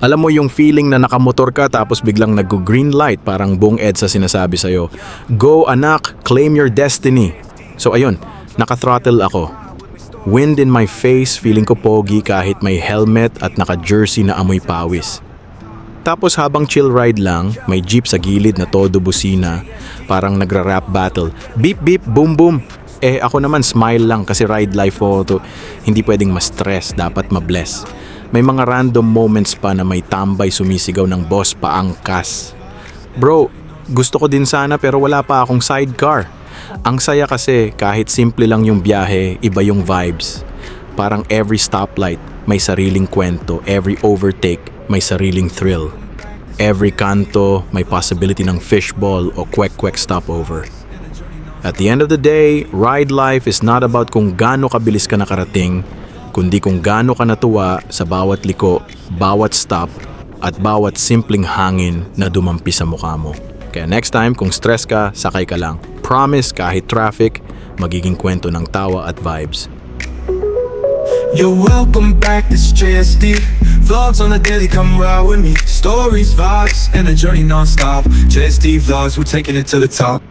Alam mo yung feeling na nakamotor ka tapos biglang nag-green light parang buong EDSA sinasabi sa'yo, Go anak, claim your destiny. So ayun, nakathrottle ako. Wind in my face, feeling ko pogi kahit may helmet at naka-jersey na amoy pawis. Tapos habang chill ride lang, may jeep sa gilid na todo busina, parang nagra-rap battle. Beep beep, boom boom. Eh ako naman smile lang kasi ride life photo. Hindi pwedeng ma-stress, dapat ma-bless. May mga random moments pa na may tambay sumisigaw ng boss paangkas. Bro, gusto ko din sana pero wala pa akong sidecar. Ang saya kasi kahit simple lang yung biyahe, iba yung vibes. Parang every stoplight may sariling kwento, every overtake may sariling thrill. Every kanto may possibility ng fishball o kwek-kwek stopover. At the end of the day, ride life is not about kung gaano kabilis ka nakarating, kundi kung gaano ka natuwa sa bawat liko, bawat stop, at bawat simpleng hangin na dumampi sa mukha mo. Kaya next time, kung stress ka, sakay ka lang. Promise, kahit traffic, magiging kwento ng tawa at vibes. You're welcome back, it's JSD Vlogs on the daily, come ride with me Stories, vibes, and a journey non-stop JSD Vlogs, we're taking it to the top